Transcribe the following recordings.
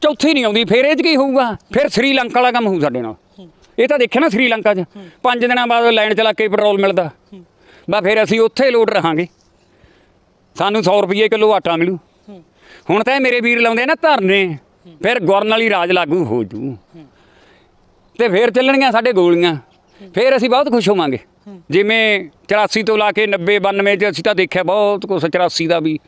ਚੌਥੀ ਨਹੀਂ ਆਉਂਦੀ, ਫਿਰ ਇਹ 'ਚ ਕੀ ਹੋਊਗਾ? ਫਿਰ ਸ੍ਰੀਲੰਕਾ ਵਾਲਾ ਕੰਮ ਹੋਊ ਸਾਡੇ ਨਾਲ। ਇਹ ਤਾਂ ਦੇਖਿਆ ਨਾ ਸ੍ਰੀਲੰਕਾ 'ਚ? ਪੰਜ ਦਿਨਾਂ ਬਾਅਦ ਲਾਈਨ ਚਲਾ ਕੇ ਪੈਟਰੋਲ ਮਿਲਦਾ। ਬਾ ਫਿਰ ਅਸੀਂ ਉੱਥੇ ਲੋਡ ਰਹਾਂਗੇ। ਸਾਨੂੰ 100 ਰੁਪਏ ਕਿਲੋ ਆਟਾ ਮਿਲੂ। ਹੁਣ ਤਾਂ ਇਹ ਮੇਰੇ ਵੀਰ ਲਾਉਂਦੇ ਨਾ ਧਰਨੇ, ਫਿਰ ਗੁਰਨ ਵਾਲੀ ਰਾਜ ਲਾਗੂ ਹੋ ਜੂ। ਤੇ ਫਿਰ ਚੱਲਣਗੀਆਂ ਸਾਡੇ ਗੋਲੀਆਂ। ਫਿਰ ਅਸੀਂ ਬਹੁਤ ਖੁਸ਼ ਹੋਵਾਂਗੇ। ਜਿਵੇਂ 84 ਤੋਂ ਲਾ ਕੇ 90 92 ਚ ਅਸੀਂ ਤਾਂ ਦੇਖਿਆ ਬਹੁਤ ਕੁਛ 84 ਦਾ ਵੀ।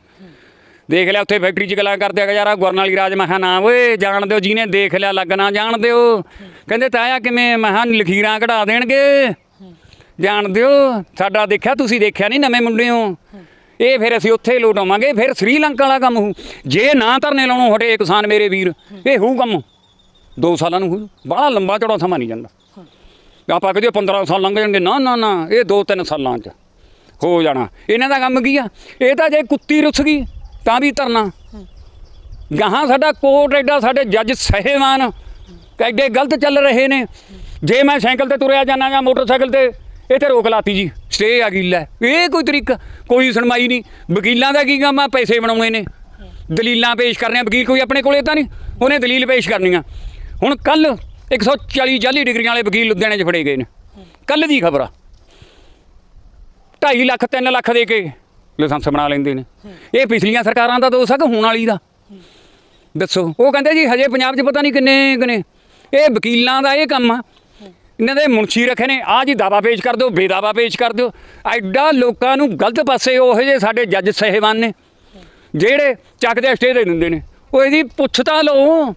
ਦੇਖ ਲਿਆ ਉੱਥੇ ਫੈਕਟਰੀ 'ਚ ਗੱਲਾਂ ਕਰਦੇ ਆ ਕਿ ਯਾਰ ਗੁਰਨਾਲੀ ਰਾਜ ਮੈਂ ਕਿਹਾ ਨਾ ਓਏ ਜਾਣ ਦਿਓ ਜਿਹਨੇ ਦੇਖ ਲਿਆ ਲੱਗ ਨਾ ਜਾਣ ਦਿਓ। ਕਹਿੰਦੇ ਤਾਇਆ ਕਿਵੇਂ ਮੈਂ ਕਿਹਾ ਲਖੀਰਾਂ ਕਢਾ ਦੇਣਗੇ? ਜਾਣ ਦਿਓ। ਸਾਡਾ ਦੇਖਿਆ, ਤੁਸੀਂ ਦੇਖਿਆ ਨਹੀਂ ਨਵੇਂ ਮੁੰਡੇ ਹੋ ਇਹ ਫਿਰ ਅਸੀਂ ਉੱਥੇ ਲੋਟਾਵਾਂਗੇ, ਫਿਰ ਸ੍ਰੀਲੰਕਾ ਵਾਲਾ ਕੰਮ ਹੋ ਜੇ ਨਾ ਧਰਨੇ ਲਾਉਣੋਂ ਹਟੇ ਕਿਸਾਨ ਮੇਰੇ ਵੀਰ, ਇਹ ਹੋਊ ਕੰਮ। 2 ਸਾਲਾਂ ਨੂੰ ਹੋਊ। ਬੜਾ ਲੰਬਾ ਚੌੜਾ ਸਮਾਂ ਨਹੀਂ ਜਾਂਦਾ। ਆਪਾਂ ਕਹਦੇ 15 ਸਾਲ ਲੰਘ ਜਾਣਗੇ। ਨਾ ਨਾ ਨਾ, ਇਹ 2-3 ਸਾਲਾਂ 'ਚ ਹੋ ਜਾਣਾ। ਇਹਨਾਂ ਦਾ ਕੰਮ ਕੀ ਆ? ਇਹ ਤਾਂ ਜੇ ਕੁੱਤੀ ਰੁੱਸ ਗਈ। ਤਾਂ ਵੀ ਧਰਨਾ ਗਾਹਾਂ ਸਾਡਾ ਕੋਰਟ ਐਡਾ, ਸਾਡੇ ਜੱਜ ਸਹਿਵਾਨ ਐਡੇ ਗਲਤ ਚੱਲ ਰਹੇ ਨੇ। ਜੇ ਮੈਂ ਸਾਈਕਲ ਤੇ ਤੁਰਿਆ ਜਾਣਾ ਜਾਂ ਮੋਟਰਸਾਈਕਲ ਤੇ ਇੱਥੇ ਰੋਕ ਲਾਤੀ ਜੀ। ਸਟੇ ਆ ਗਈ ਲੈ। ਇਹ ਕੋਈ ਤਰੀਕਾ, ਕੋਈ ਸੁਣਵਾਈ ਨਹੀਂ। ਵਕੀਲਾਂ ਦਾ ਕੀ ਕੰਮ ਆ? ਪੈਸੇ ਬਣਾਉਣੇ ਨੇ। ਦਲੀਲਾਂ ਪੇਸ਼ ਕਰਨੀਆਂ ਵਕੀਲ ਕੋਈ ਆਪਣੇ ਕੋਲੇ ਤਾਂ ਨਹੀਂ? ਉਹਨੇ ਦਲੀਲ ਪੇਸ਼ ਕਰਨੀਆਂ ਹੁਣ ਕੱਲ 140 ਜਾਲੀ ਡਿਗਰੀਆਂ ਵਾਲੇ ਵਕੀਲ ਲੁਧਿਆਣੇ 'ਚ ਫੜੇ ਗਏ ਨੇ। ਕੱਲ ਦੀ ਖਬਰ। ਆ 2.5 ਲੱਖ 3 ਲੱਖ ਦੇ ਕੇ। ਲਾਇਸੈਂਸ ਬਣਾ ਲੈਂਦੇ ਨੇ। ਇਹ ਪਿਛਲੀਆਂ ਸਰਕਾਰਾਂ ਦਾ ਦੋਸ਼ ਆ ਕਿ ਹੁਣ ਵਾਲੀ ਦਾ। ਦੱਸੋ, ਉਹ ਕਹਿੰਦੇ ਜੀ ਹਜੇ ਪੰਜਾਬ 'ਚ ਪਤਾ ਨਹੀਂ ਕਿੰਨੇ ਕਿੰਨੇ। ਇਹ ਵਕੀਲਾਂ ਦਾ ਇਹ ਕੰਮ ਆ। ਇਹਨਾਂ ਦੇ ਮੁਨਸ਼ੀ ਰੱਖੇ ਨੇ ਆ ਜੀ ਦਾਵਾ ਪੇਸ਼ ਕਰ ਦਿਓ, ਬੇਦਾਵਾ ਪੇਸ਼ ਕਰ ਦਿਓ। ਐਡਾ ਲੋਕਾਂ ਨੂੰ ਗਲਤ ਪਾਸੇ ਉਹ ਜੇ ਸਾਡੇ ਜੱਜ ਸਹਿਬਾਨ ਨੇ, ਜਿਹੜੇ ਚੱਕਦੇ ਸਟੇ ਦੇ ਦਿੰਦੇ ਨੇ। ਉਹ ਇਹਦੀ ਪੁੱਛ ਤਾਂ ਲਓ,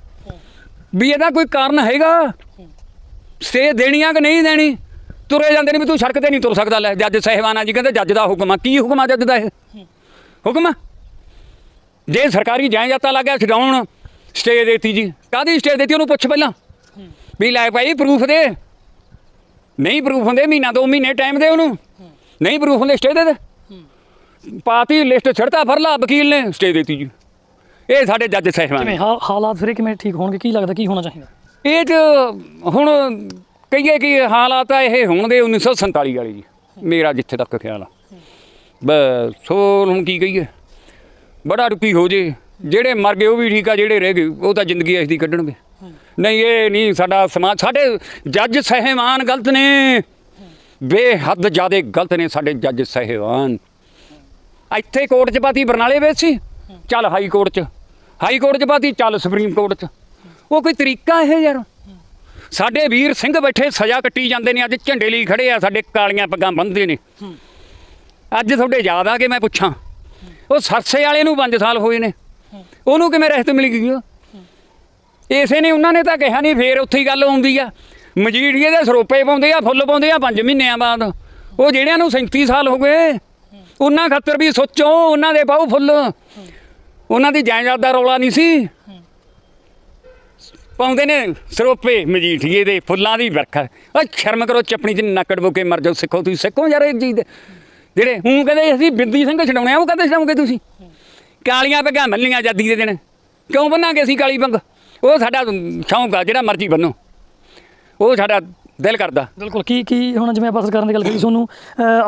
ਵੀ ਇਹਦਾ ਕੋਈ ਕਾਰਨ ਹੈਗਾ? ਸਟੇ ਦੇਣੀਆਂ ਕਿ ਨਹੀਂ ਦੇਣੀ? ਤੁਰੇ ਜਾਂਦੇ ਨੇ ਵੀ ਤੂੰ ਸੜਕ ਤੇ ਨਹੀਂ ਤੁਰ ਸਕਦਾ ਲੈ ਜੱਜ ਸਹਿਬਾਨਾ ਜੀ ਕਹਿੰਦੇ ਜੱਜ ਦਾ ਹੁਕਮ ਆ। ਕੀ ਹੁਕਮ ਆ ਜੱਜ ਦਾ ਇਹ? ਹੁਕਮ? ਆ ਜੇ ਸਰਕਾਰੀ ਜਾਇਦਾਦਾਂ ਲੱਗਿਆ ਛਡਾਉਣ ਸਟੇ ਦੇਤੀ ਜੀ। ਕਾਦੀ ਸਟੇ ਦੇਤੀ ਉਹਨੂੰ ਪੁੱਛ ਪਹਿਲਾਂ। ਵੀ ਲੈ ਭਾਈ ਪ੍ਰੂਫ ਦੇ। ਨਹੀਂ ਪ੍ਰੂਫ ਹੁੰਦੇ ਮਹੀਨਾ ਦੋ ਮਹੀਨੇ ਟਾਈਮ ਦੇ ਉਹਨੂੰ। ਨਹੀਂ ਪ੍ਰੂਫ ਹੁੰਦੇ ਸਟੇ ਦੇ ਦੇ। ਪਾਤੀ ਲਿਸਟ ਛੜਤਾ ਫਰਲਾ ਵਕੀਲ ਨੇ ਸਟੇ ਦੇਤੀ ਜੀ। ਇਹ ਸਾਡੇ ਜੱਜ ਸਹਿਬਾਨ ਹਾਲਾਤ ਫਿਰ ਕਿਵੇਂ ਠੀਕ ਹੋਣਗੇ? ਕੀ ਲੱਗਦਾ ਕੀ ਹੋਣਾ ਚਾਹੀਦਾ? ਇਹ ਹੁਣ ਕਹੀਏ ਕਿ ਹਾਲਾਤ ਆ ਇਹ ਹੁਣ ਦੇ 1947 ਵਾਲੇ ਜੀ, ਮੇਰਾ ਜਿੱਥੇ ਤੱਕ ਖਿਆਲ ਆ। ਬਸ, ਸੋ ਹੁਣ ਕੀ ਕਹੀਏ? ਬੜਾ ਰੁਪੀ ਹੋ ਜੇ। ਜਿਹੜੇ ਮਰ ਗਏ ਉਹ ਵੀ ਠੀਕ ਆ, ਜਿਹੜੇ ਰਹਿ ਗਏ, ਉਹ ਤਾਂ ਜ਼ਿੰਦਗੀ ਐਸੀ ਕੱਢਣਗੇ। ਨਹੀਂ, ਇਹ ਨਹੀਂ, ਸਾਡਾ ਸਮਾਜ, ਸਾਡੇ ਜੱਜ ਸਹਿਬਾਨ ਗਲਤ ਨੇ। ਬੇਹੱਦ ਜ਼ਿਆਦੇ ਗਲਤ ਨੇ ਸਾਡੇ ਜੱਜ ਸਹਿਬਾਨ। ਇੱਥੇ ਕੋਰਟ 'ਚ ਪਾਤੀ ਬਰਨਾਲੇ ਵਿੱਚ ਸੀ। ਚੱਲ ਹਾਈ ਕੋਰਟ 'ਚ। ਹਾਈ ਕੋਰਟ 'ਚ ਪਾਤੀ, ਚੱਲ ਸੁਪਰੀਮ ਕੋਰਟ 'ਚ। ਉਹ ਕੋਈ ਤਰੀਕਾ ਇਹ ਯਾਰ? ਸਾਡੇ ਵੀਰ ਸਿੰਘ ਬੈਠੇ, ਸਜ਼ਾ ਕੱਟੀ ਜਾਂਦੇ ਨੇ, ਅੱਜ ਝੰਡੇ ਲਈ ਖੜੇ ਆ, ਸਾਡੇ ਕਾਲੀਆਂ ਪੱਗਾਂ ਬੰਨ੍ਹਦੇ ਨੇ। ਅੱਜ ਤੁਹਾਡੇ ਯਾਦ ਆ ਕਿ ਮੈਂ ਪੁੱਛਾਂ, ਉਹ ਸਰਸੇ ਵਾਲੇ ਨੂੰ 5 ਸਾਲ ਹੋਏ ਨੇ, ਉਹਨੂੰ ਕਿਵੇਂ ਰਹਿਤ ਮਿਲ ਗਈ ਉਹ? ਇਸੇ ਨੇ ਉਹਨਾਂ ਨੇ ਤਾਂ ਕਿਹਾ ਨਹੀਂ ਫੇਰ ਉੱਥੇ ਹੀ ਗੱਲ ਆਉਂਦੀ ਆ। ਮਜੀਠੀਏ ਦੇ ਸਰੋਪੇ ਪਾਉਂਦੇ ਆ, ਫੁੱਲ ਪਾਉਂਦੇ ਆ 5 ਮਹੀਨਿਆਂ ਬਾਅਦ। ਉਹ ਜਿਹੜਿਆਂ ਨੂੰ 37 ਸਾਲ ਹੋ ਗਏ, ਉਹਨਾਂ ਖਾਤਰ ਵੀ ਸੋਚੋ, ਉਹਨਾਂ ਦੇ ਪਾਉ ਫੁੱਲ। ਉਹਨਾਂ ਦੀ ਜਾਇਦਾਦ ਦਾ ਰੌਲਾ ਨਹੀਂ ਸੀ। ਪਾਉਂਦੇ ਨੇ ਸਰੋਪੇ ਮਜੀਠੀਏ ਦੇ ਫੁੱਲਾਂ ਦੀ ਵਰਖਾ। ਓ ਸ਼ਰਮ ਕਰੋ ਚਪਣੀ ਚ ਨੱਕੜ ਬੋਕੇ ਮਰ ਜਾਓ ਸਿੱਖੋ ਤੁਸੀਂ ਸਿੱਖੋ ਯਾਰ ਇਹ ਚੀਜ਼। ਦੇ ਜਿਹੜੇ ਹੂੰ ਕਹਿੰਦੇ ਅਸੀਂ ਬਿੰਦੀ ਸਿੰਘ ਛਡਾਉਣੇ ਆ ਉਹ ਕਦੇ ਛਡਾਉਂਗੇ ਤੁਸੀਂ? ਕਾਲੀਆਂ ਪੱਗਾਂ ਮੰਨੀਆਂ ਆਜ਼ਾਦੀ ਦੇ ਦਿਨ। ਕਿਉਂ ਬੰਨਾਂਗੇ ਅਸੀਂ ਕਾਲੀ ਪੱਗ? ਉਹ ਸਾਡਾ ਸ਼ੌਂਕ ਆ ਜਿਹੜਾ ਮਰਜ਼ੀ ਬੰਨੋ। ਉਹ ਸਾਡਾ ਦਿਲ ਕਰਦਾ। ਬਿਲਕੁਲ ਕੀ ਕੀ ਹੁਣ ਜਿਵੇਂ ਆਪਾਂ ਸਰਕਾਰਾਂ ਦੀ ਗੱਲ ਕਰੀ ਤੁਹਾਨੂੰ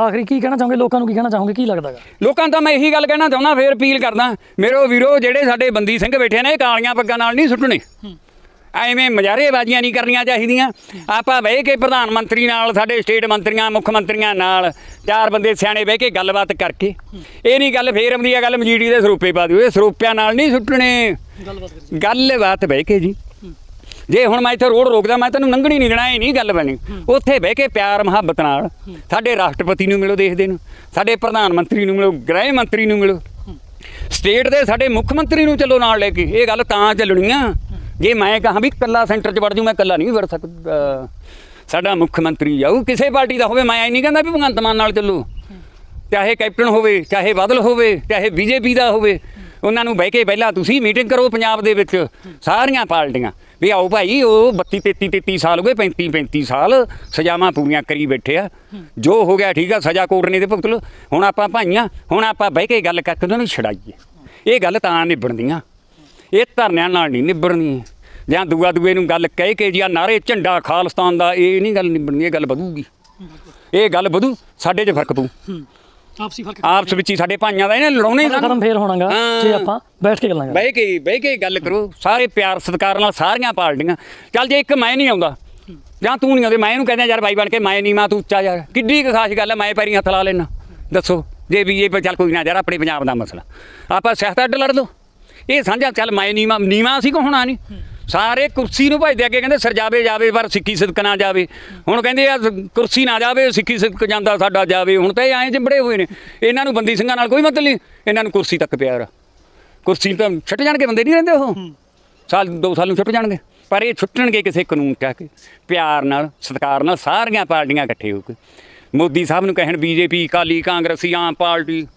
ਆਖਰੀ ਕੀ ਕਹਿਣਾ ਚਾਹੋਗੇ? ਲੋਕਾਂ ਨੂੰ ਕੀ ਕਹਿਣਾ ਚਾਹੋਗੇ? ਕੀ ਲੱਗਦਾਗਾ ਲੋਕਾਂ ਤਾਂ ਮੈਂ ਇਹੀ ਗੱਲ ਕਹਿਣਾ ਚਾਹੁੰਦਾ ਫੇਰ ਅਪੀਲ ਕਰਦਾ ਮੇਰੋ ਵੀਰੋ ਜਿਹੜੇ ਸਾਡੇ ਬੰਦੀ ਸਿੰਘ ਬੈਠੇ ਨੇ ਇਹ ਕਾਲੀਆਂ ਪੱਗਾਂ ਨਾਲ ਨਹੀਂ ਸੁੱਟਣੇ। ਐਵੇਂ ਮਜਾਰੇਬਾਜ਼ੀਆਂ ਨਹੀਂ ਕਰਨੀਆਂ ਚਾਹੀਦੀਆਂ। ਆਪਾਂ ਬਹਿ ਕੇ ਪ੍ਰਧਾਨ ਮੰਤਰੀ ਨਾਲ ਸਾਡੇ ਸਟੇਟ ਮੰਤਰੀਆਂ ਮੁੱਖ ਮੰਤਰੀਆਂ ਨਾਲ ਚਾਰ ਬੰਦੇ ਸਿਆਣੇ ਬਹਿ ਕੇ ਗੱਲਬਾਤ ਕਰਕੇ। ਇਹ ਨਹੀਂ ਗੱਲ ਫੇਰ ਆਉਂਦੀ ਆ ਗੱਲ ਮਜੀੜੀ ਦੇ ਸਰੂਪੇ ਪਾ ਦਿਓ। ਇਹ ਸਰੂਪਿਆਂ ਨਾਲ ਨਹੀਂ ਸੁੱਟਣੇ। ਗੱਲਬਾਤ ਬਹਿ ਕੇ ਜੀ। ਜੇ ਹੁਣ ਮੈਂ ਇੱਥੇ ਰੋਡ ਰੋਕਦਾ ਮੈਂ ਤੈਨੂੰ ਲੰਘਣੀ ਨਹੀਂ ਦੇਣਾ ਇਹ ਨਹੀਂ ਗੱਲ ਬਣੀ। ਉੱਥੇ ਬਹਿ ਕੇ ਪਿਆਰ ਮੁਹੱਬਤ ਨਾਲ ਸਾਡੇ ਰਾਸ਼ਟਰਪਤੀ ਨੂੰ ਮਿਲੋ ਦੇਖਦੇ ਨੂੰ। ਸਾਡੇ ਪ੍ਰਧਾਨ ਮੰਤਰੀ ਨੂੰ ਮਿਲੋ ਗ੍ਰਹਿ ਮੰਤਰੀ ਨੂੰ ਮਿਲੋ। ਸਟੇਟ ਦੇ ਸਾਡੇ ਮੁੱਖ ਮੰਤਰੀ ਨੂੰ ਚਲੋ ਨਾਲ ਲੈ ਕੇ। ਇਹ ਗੱਲ ਤਾਂ ਚੱਲਣੀ ਆ। ਜੇ ਮੈਂ ਕਹਾਂ ਵੀ ਕੱਲਾ ਸੈਂਟਰ 'ਚ ਵੜ ਜੂ, ਮੈਂ ਕੱਲਾ ਨਹੀਂ ਵੜ ਸਕਦਾ ਸਾਡਾ ਮੁੱਖ ਮੰਤਰੀ ਜਾਊ ਕਿਸੇ ਪਾਰਟੀ ਦਾ ਹੋਵੇ, ਮੈਂ ਐ ਨਹੀਂ ਕਹਿੰਦਾ ਵੀ ਭਗਵੰਤ ਮਾਨ ਨਾਲ ਚੱਲੋ। ਚਾਹੇ ਕੈਪਟਨ ਹੋਵੇ, ਚਾਹੇ ਬਾਦਲ ਹੋਵੇ, ਚਾਹੇ ਬੀਜੇਪੀ ਦਾ ਹੋਵੇ, ਉਹਨਾਂ ਨੂੰ ਬਹਿ ਕੇ ਪਹਿਲਾਂ ਤੁਸੀਂ ਮੀਟਿੰਗ ਕਰੋ ਪੰਜਾਬ ਦੇ ਵਿੱਚ, ਸਾਰੀਆਂ ਪਾਰਟੀਆਂ। ਵੀ ਆਓ ਭਾਈ, ਉਹ 32 33 33 ਸਾਲ ਹੋ ਗਏ 35 35 ਸਾਲ ਸਜ਼ਾਵਾਂ ਪੂਰੀਆਂ ਕਰੀ ਬੈਠੇ ਆ। ਜੋ ਹੋ ਗਿਆ ਠੀਕ ਆ, ਸਜ਼ਾ ਕੋਟ ਨੇ ਤੇ ਭੁਗਤ ਲਓ। ਹੁਣ ਆਪਾਂ ਭਾਈਆਂ, ਹੁਣ ਆਪਾਂ ਬਹਿ ਕੇ ਗੱਲ ਕਰਕੇ ਉਹਨਾਂ ਨੂੰ ਛਡਾਈਏ। ਇਹ ਗੱਲ ਤਾਂ ਨਿਬੜਦੀਆਂ। ਇਹ ਧਰਨਿਆਂ ਨਾਲ ਨਹੀਂ ਨਿਬੜਨੀ ਜਾਂ ਦੂਆ ਦੂਏ ਨੂੰ ਗੱਲ ਕਹਿ ਕੇ ਜੀ ਨਾਰੇ ਝੰਡਾ ਖਾਲਸਤਾਨ ਦਾ ਇਹ ਨਹੀਂ ਗੱਲ ਨਿਬੜਨੀ ਇਹ ਗੱਲ ਵਧੂਗੀ। ਇਹ ਗੱਲ ਵਧੂ ਸਾਡੇ 'ਚ ਫ਼ਰਕ ਪਊ। ਆਪਸੀ ਫ਼ਰਕ ਆਪਸ ਵਿੱਚ ਹੀ ਸਾਡੇ ਭਾਈਆਂ ਦਾ ਇਹਨੇ ਲੜਾਉਣੇ ਹੀ ਖਤਮ ਸਾਨੂੰ ਫੇਰ ਹੋਣਾਗਾ। ਜੇ ਆਪਾਂ ਬੈਠ ਕੇ ਗੱਲਾਂ ਕਰਾਂਗੇ ਬਹਿ ਕੇ ਬਹਿ ਕੇ ਗੱਲ ਕਰੋ ਸਾਰੇ ਪਿਆਰ ਸਤਿਕਾਰ ਨਾਲ ਸਾਰੀਆਂ ਪਾਰਟੀਆਂ। ਚੱਲ ਜੇ ਇੱਕ ਮੈਂ ਨਹੀਂ ਆਉਂਦਾ ਜਾਂ ਤੂੰ ਨਹੀਂ ਆਉਂਦੇ ਮੈਂ ਇਹਨੂੰ ਕਹਿੰਦਾ ਯਾਰ ਬਾਈ ਬਣ ਕੇ ਮੈਂ ਨਹੀਂ ਮੈਂ ਤੂੰ ਉੱਚਾ ਯਾਰ ਕਿੱਡੀ ਕੁ ਖਾਸ ਗੱਲ ਹੈ ਮੈਂ ਪੈਰੀ ਹੱਥ ਲਾ ਲੈਣਾ ਦੱਸੋ ਜੇ ਵੀ ਇਹ ਚੱਲ ਕੋਈ ਨਾ ਯਾਰ ਆਪਣੇ ਪੰਜਾਬ ਦਾ ਮਸਲਾ। ਆਪਾਂ ਸਿਆਸਤ ਅੱਡ ਲੜ ਦੋ ਇਹ ਸਾਂਝਾ ਚੱਲ ਮੈਂ ਨੀਵਾ ਨੀਵਾ ਅਸੀਂ ਕੋ ਹੋਣਾ ਨਹੀਂ। ਸਾਰੇ ਕੁਰਸੀ ਨੂੰ ਭਜਦੇ ਅੱਗੇ ਕਹਿੰਦੇ ਸਰਜਾਵੇ ਜਾਵੇ ਪਰ ਸਿੱਖੀ ਸਿਦਕ ਨਾ ਜਾਵੇ। ਹੁਣ ਕਹਿੰਦੇ ਆ ਕੁਰਸੀ ਨਾ ਜਾਵੇ ਸਿੱਖੀ ਸਿਦਕ ਜਾਂਦਾ ਸਾਡਾ ਜਾਵੇ। ਹੁਣ ਤਾਂ ਇਹ ਐਂ ਚਿੰਬੜੇ ਹੋਏ ਨੇ। ਇਹਨਾਂ ਨੂੰ ਬੰਦੀ ਸਿੰਘਾਂ ਨਾਲ ਕੋਈ ਮਤਲਬ ਨਹੀਂ। ਇਹਨਾਂ ਨੂੰ ਕੁਰਸੀ ਤੱਕ ਪਿਆਰ ਆ ਕੁਰਸੀ ਤਾਂ ਛੱਟ ਜਾਣਗੇ ਬੰਦੇ ਨਹੀਂ ਰਹਿੰਦੇ ਉਹ? ਸਾਲ ਦੋ ਸਾਲ ਨੂੰ ਛੁੱਟ ਜਾਣਗੇ। ਪਰ ਇਹ ਛੁੱਟਣਗੇ ਕਿਸੇ ਕਾਨੂੰਨ ਕਹਿ ਕੇ। ਪਿਆਰ ਨਾਲ ਸਤਿਕਾਰ ਨਾਲ ਸਾਰੀਆਂ ਪਾਰਟੀਆਂ ਇਕੱਠੇ ਹੋ ਕੇ। ਮੋਦੀ ਸਾਹਿਬ ਨੂੰ ਕਹਿਣ ਬੀਜੇਪੀ ਕਾਲੀ ਕਾਂਗਰਸੀ ਆਮ ਪਾਰਟੀ